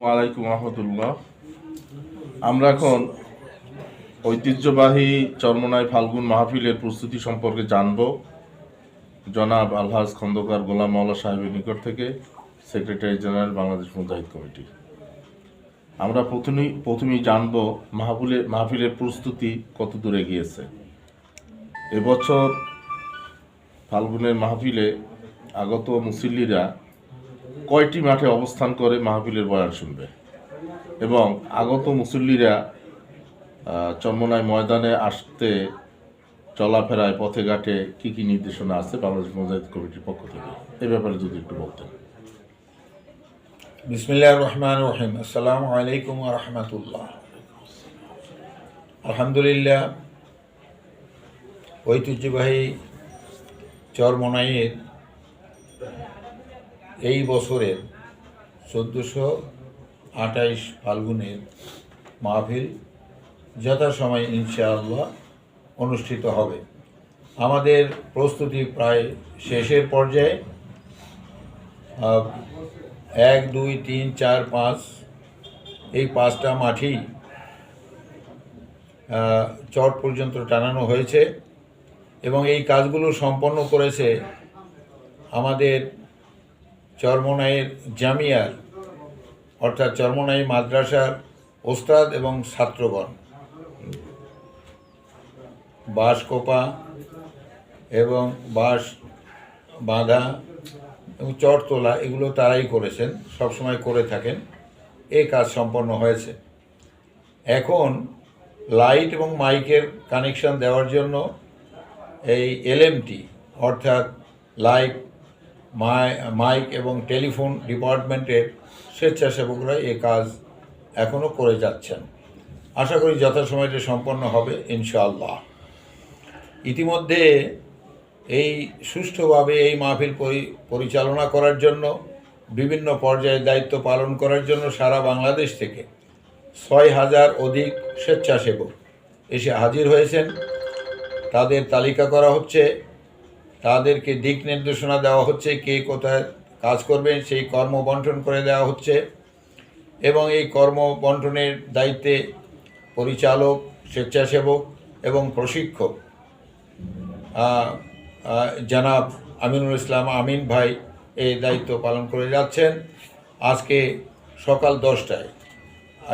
ওয়ালাইকুম রহমতুল্লাহ। আমরা এখন ঐতিহ্যবাহী চর্মনায় ফাল্গুন মাহফিলের প্রস্তুতি সম্পর্কে জানব। জনাব আলহাজ খন্দকার গোলাম মাওলা সাহেবের নিকট থেকে secretary general, Bangladesh Mujahid committee. আমরা প্রথমেই প্রথমেই জানব মাহফিলের মাহফিলের প্রস্তুতি কত দূরে গিয়েছে এবছর ফাল্গুনের মাহফিলে আগত মুসল্লিরা কয়টি মাঠে অবস্থান করে মাহফিলের বয়ান শুনবে? এবং আগত মুসল্লিরা চরমনাই ময়দানে আসতে, চলাফেরায়, পথে ঘাটে কি কি নির্দেশনা আছে বাংলাদেশ মুজাহিদ কমিটির পক্ষ থেকে? এই ব্যাপারে যদি একটু বলতেন। বিসমিল্লাহ রহমান রহিম। আসসালামু আলাইকুম রহমতুল্লাহ। আলহামদুলিল্লাহ, ঐতিহ্যবাহী চরমনাইয়ের এই বছরের চোদ্দোশো আঠাইশ ফাল্গুনের মাহফিল যথাসময় ইনশাআল্লাহ অনুষ্ঠিত হবে। আমাদের প্রস্তুতি প্রায় শেষের পর্যায়ে। এক, দুই, তিন, চার, পাঁচ, এই পাঁচটা মাঠই চট পর্যন্ত টানানো হয়েছে এবং এই কাজগুলো সম্পন্ন করেছে আমাদের চরমনাইয়ের জামিয়ার, অর্থাৎ চরমনাই মাদ্রাসার ওস্তাদ এবং ছাত্রগণ। বাঁশ কোপা এবং বাঁশ বাঁধা এবং চট তোলা এগুলো তারাই করেছেন, সবসময় করে থাকেন। এই কাজ সম্পন্ন হয়েছে। এখন লাইট এবং মাইকের কানেকশন দেওয়ার জন্য এই এলএমটি, অর্থাৎ লাইট মাইক এবং টেলিফোন ডিপার্টমেন্টের স্বেচ্ছাসেবকরা এ কাজ এখনও করে যাচ্ছেন। আশা করি যথাসময়টা সম্পন্ন হবে, ইনশাআল্লাহ। ইতিমধ্যে এই সুষ্ঠুভাবে এই মাহফিল পরি- পরিচালনা করার জন্য, বিভিন্ন পর্যায়ে দায়িত্ব পালন করার জন্য সারা বাংলাদেশ থেকে ছয় হাজার অধিক স্বেচ্ছাসেবক এসে হাজির হয়েছেন। তাদের তালিকা করা হচ্ছে তাদেরকে দিক নির্দেশনা দেওয়া হচ্ছে কে কোথায় কাজ করবেন সেই কর্ম বন্টন করে দেওয়া হচ্ছে। এবং এই কর্ম বন্টনের দায়িত্বে পরিচালক, স্বেচ্ছাসেবক এবং প্রশিক্ষক জনাব আমিনুল ইসলাম আমিন ভাই এই দায়িত্ব পালন করে যাচ্ছেন। আজকে সকাল দশটায়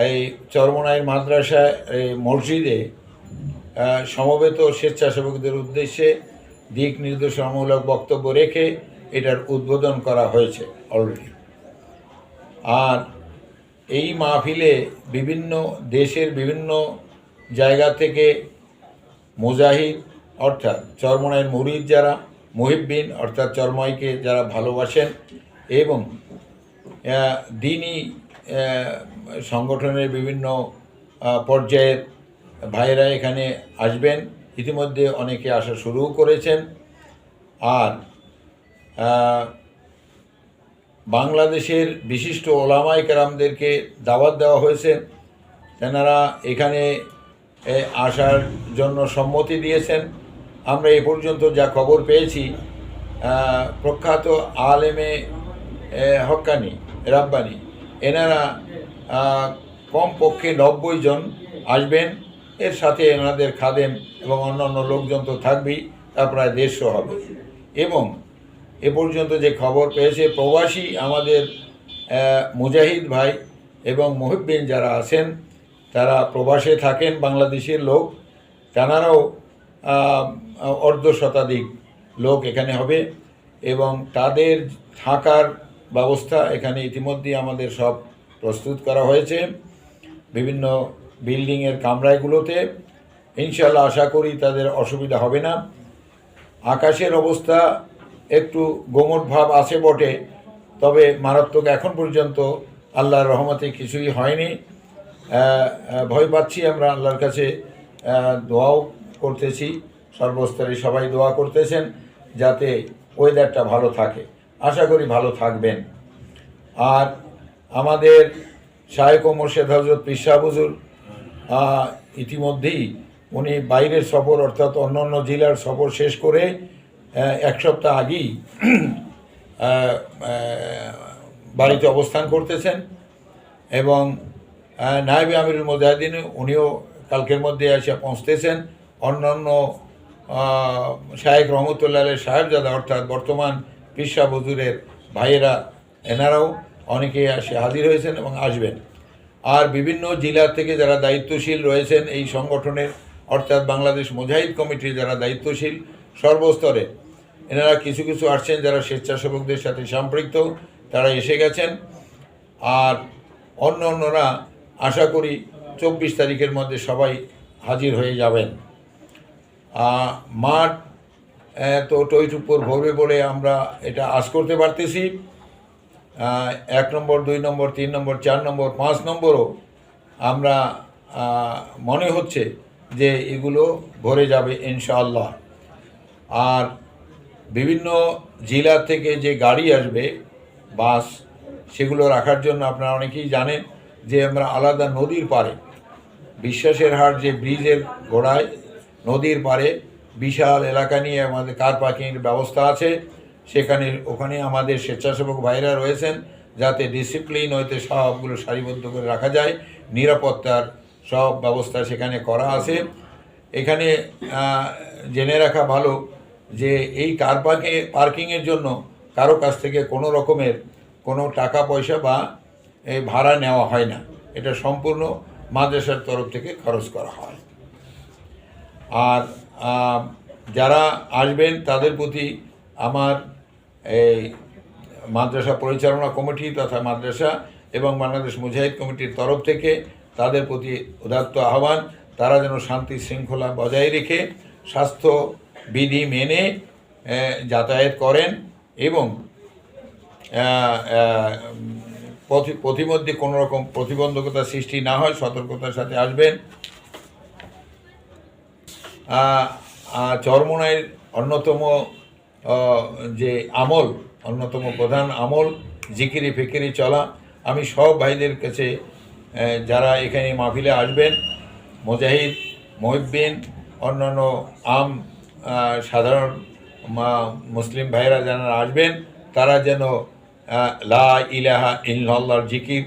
এই চরমনাইয়ের মাদ্রাসায়, এই মসজিদে সমবেত স্বেচ্ছাসেবকদের উদ্দেশ্যে দিক নির্দেশনামূলক বক্তব্য রেখে এটার উদ্বোধন করা হয়েছে অলরেডি আর এই মাহফিলে বিভিন্ন দেশের বিভিন্ন জায়গা থেকে মুজাহিদ, অর্থাৎ চরমনাইয়ের মুরিদ যারা, মুহিব্বিন, অর্থাৎ চরময়কে যারা ভালোবাসেন এবং দিনই সংগঠনের বিভিন্ন পর্যায়ের ভাইয়েরা এখানে আসবেন। ইতিমধ্যে অনেকে আসা শুরুও করেছেন। আর বাংলাদেশের বিশিষ্ট ওলামাই কেরামদেরকে দাওয়াত দেওয়া হয়েছে। তেনারা এখানে আসার জন্য সম্মতি দিয়েছেন। আমরা এ পর্যন্ত যা খবর পেয়েছি প্রখ্যাত আলেমে হক্কানি রাব্বানি, এনারা কমপক্ষে নব্বই জন আসবেন। এর সাথে এনাদের খাদেম এবং অন্যান্য লোকজন তো থাকবেই তা প্রায় দেড়শো হবে। এবং এ পর্যন্ত যে খবর পেয়েছে, প্রবাসী আমাদের মুজাহিদ ভাই এবং মুহিব্বিন যারা আছেন, তারা প্রবাসে থাকেন, বাংলাদেশের লোক। তেনারাও অর্ধ শতাধিক লোক এখানে হবে এবং তাদের থাকার ব্যবস্থা এখানে ইতিমধ্যে আমাদের সব প্রস্তুত করা হয়েছে। বিভিন্ন বিল্ডিংয়ের কামরাগুলোতে ইনশাল্লাহ আশা করি তাদের অসুবিধা হবে না। আকাশের অবস্থা একটু গোমট ভাব আছে বটে তবে মারাত্মক এখন পর্যন্ত আল্লাহর রহমতে কিছুই হয়নি। ভয় পাচ্ছি আমরা আল্লাহর কাছে দোয়াও করতেছি সর্বস্তরে সবাই দোয়া করতেছেন যাতে ওয়েদারটা ভালো থাকে। আশা করি ভালো থাকবেন। আর আমাদের শায়েক ও মোর্শেদ হজরত পিসা বুজুর আহ, ইতিমধ্যেই উনি বাইরের সফর, অর্থাৎ অন্য অন্য জেলার সফর শেষ করে এক সপ্তাহ আগেই বাড়িতে অবস্থান করতেছেন। এবং নায়েবে আমিরুল মুজাহিদিন উনিও কালকের মধ্যে এসে পৌঁছতেছেন। অন্যান্য শাহেক রহমতুল্লাহ সাহেবজাদা, অর্থাৎ বর্তমান পিসা বজুরের ভাইয়েরা, এনারাও অনেকে এসে হাজির হয়েছেন এবং আসবেন। আর বিভিন্ন জেলা থেকে যারা দায়িত্বশীল রয়েছেন এই সংগঠনের, অর্থাৎ বাংলাদেশ মুজাহিদ কমিটির যারা দায়িত্বশীল সর্বস্তরে, এনারা কিছু কিছু আসছেন যারা স্বেচ্ছাসেবকদের সাথে সম্পৃক্ত, তারা এসে গেছেন। আর অন্য অন্যরা, আশা করি চব্বিশ তারিখের মধ্যে সবাই হাজির হয়ে যাবেন। মাঠ তো টইটুপুর ভরবে বলে আমরা এটা আশ করতে পারতেছি। এক নম্বর, দুই নম্বর, তিন নম্বর, চার নম্বর, পাঁচ নম্বরও আমরা মনে হচ্ছে যে এগুলো ভরে যাবে ইনশাআল্লাহ। আর বিভিন্ন জেলা থেকে যে গাড়ি আসবে, বাস, সেগুলো রাখার জন্য আপনারা অনেকেই জানেন যে আমরা আলাদা নদীর পাড়ে, বিশ্বাসের হাট যে ব্রিজের গোড়ায়, নদীর পাড়ে বিশাল এলাকা নিয়ে আমাদের কার পার্কিংয়ের ব্যবস্থা আছে সেখানে ওখানে আমাদের স্বেচ্ছাসেবক ভাইরা রয়েছেন যাতে ডিসিপ্লিন হইতে সবগুলো সারিবদ্ধ করে রাখা যায়। নিরাপত্তার সব ব্যবস্থা সেখানে করা আছে। এখানে জেনে রাখা ভালো যে এই কার পার্কে পার্কিংয়ের জন্য কারও কাছ থেকে কোনো রকমের কোনো টাকা পয়সা বা এই ভাড়া নেওয়া হয় না। এটা সম্পূর্ণ মাদ্রাসার তরফ থেকে খরচ করা হয়। আর যারা আসবেন তাদের প্রতি আমার এই মাদ্রাসা পরিচালনা কমিটি তথা মাদ্রাসা এবং বাংলাদেশ মুজাহিদ কমিটির তরফ থেকে তাদের প্রতি উদাত্ত আহ্বান, তারা যেন শান্তি শৃঙ্খলা বজায় রেখে স্বাস্থ্য বিধি মেনে যাতায়াত করেন এবং পথিমধ্যে কোনো রকম প্রতিবন্ধকতা সৃষ্টি না হয়, সতর্কতার সাথে আসবেন। চরমোনাইয়ের অন্যতম যে আমল, অন্যতম প্রধান আমল, জিকিরি ফিকিরি চলা, আমি সব ভাইদের কাছে যারা এখানে মাহফিলে আসবেন, মুজাহিদ মহিবিন অন্যান্য আম সাধারণ মুসলিম ভাইরা যারা আসবেন, তারা যেন লা ইলাহা ইল্লাল্লাহর জিকির,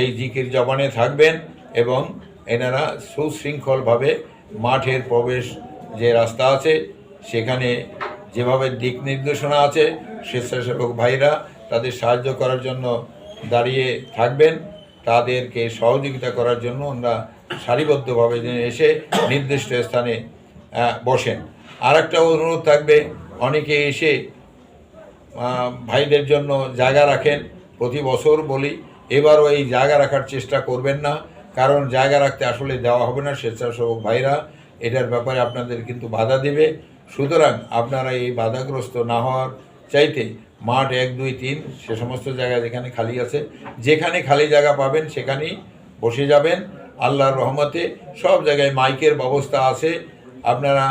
এই জিকির জবানে থাকবেন এবং এনারা সুশৃঙ্খলভাবে মাঠের প্রবেশ যে রাস্তা আছে, সেখানে যেভাবে দিক নির্দেশনা আছে, স্বেচ্ছাসেবক ভাইরা তাদের সাহায্য করার জন্য দাঁড়িয়ে থাকবেন। তাদেরকে সহযোগিতা করার জন্য আমরা সারিবদ্ধভাবে এসে নির্দিষ্ট স্থানে বসেন। আর একটা অনুরোধ থাকবে, অনেকে এসে ভাইদের জন্য জায়গা রাখেন। প্রতি বছর বলি, এবারও এই জায়গা রাখার চেষ্টা করবেন না, কারণ জায়গা রাখতে আসলে দেওয়া হবে না। স্বেচ্ছাসেবক ভাইরা এটার ব্যাপারে আপনাদের কিন্তু বাধা দেবে। সুতরাং আপনারা এই বাধাগ্রস্ত না হওয়ার চাইতে মাঠ এক, দুই, তিন, সে সমস্ত জায়গা যেখানে খালি আছে, যেখানে খালি জায়গা পাবেন সেখানেই বসে যাবেন। আল্লাহর রহমতে সব জায়গায় মাইকের ব্যবস্থা আছে। আপনারা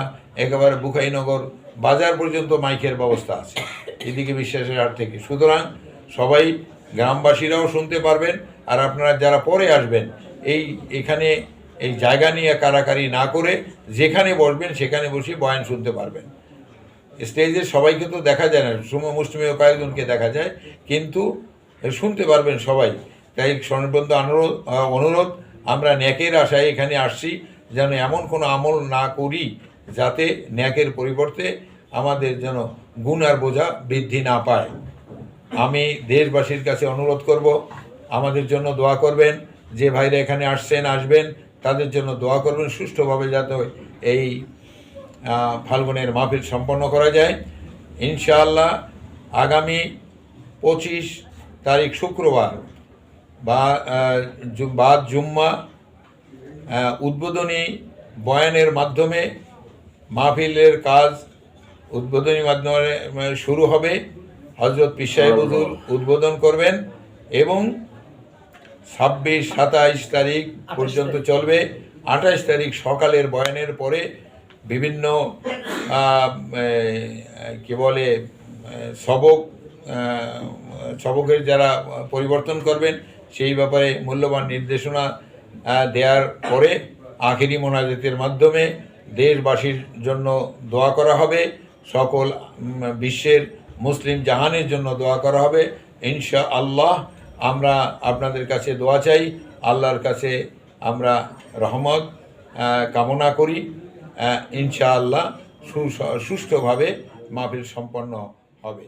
একেবারে বুখাইনগর বাজার পর্যন্ত মাইকের ব্যবস্থা আছে, এদিকে বিশ্বাসের হাট থেকে। সুতরাং সবাই গ্রামবাসীরাও শুনতে পারবেন, আর আপনারা যারা পরে আসবেন, এই এখানে এই জায়গা নিয়ে কারাকারি না করে যেখানে বসবেন, সেখানে বসে বয়ান শুনতে পারবেন। স্টেজে সবাইকে তো দেখা যায় না, সুম মুসলিমীয় কয়েকজনকে দেখা যায়, কিন্তু শুনতে পারবেন সবাই। তাই স্বর্ণবন্ধ অনুরোধ অনুরোধ, আমরা ন্যাকের আশায় এখানে আসছি, যেন এমন কোনো আমল না করি, যাতে ন্যাকের পরিবর্তে আমাদের যেন গুণ আর বোঝা বৃদ্ধি না পায়। আমি দেশবাসীর কাছে অনুরোধ করব, আমাদের জন্য দোয়া করবেন, যে ভাইরা এখানে আসছেন, আসবেন তাদের জন্য দোয়া করবেন, সুষ্ঠুভাবে যাতে এই ফাল্গুনের মাহফিল সম্পন্ন করা যায়। ইনশাআল্লাহ আগামী পঁচিশ তারিখ শুক্রবার বা বাদ জুম্মা উদ্বোধনী বয়ানের মাধ্যমে মাহফিলের কাজ উদ্বোধনী মাধ্যমে শুরু হবে। হজরত পিসাই বদুর উদ্বোধন করবেন এবং ছাব্বিশ সাতাইশ তারিখ পর্যন্ত চলবে। আঠাশ তারিখ সকালের বয়ানের পরে বিভিন্ন কি বলে সবক সবকের যারা পরিবর্তন করবেন সেই ব্যাপারে মূল্যবান নির্দেশনা দেওয়ার পরে আখেরি মোনাজাতের মাধ্যমে দেশবাসীর জন্য দোয়া করা হবে। সকল বিশ্বের মুসলিম জাহানের জন্য দোয়া করা হবে। ইনশা আল্লাহ আমরা আপনাদের কাছে দোয়া চাই, আল্লাহর কাছে আমরা রহমত কামনা করি ইনশাআল্লাহ সুষ্ঠুভাবে মাহফিল সম্পন্ন হবে।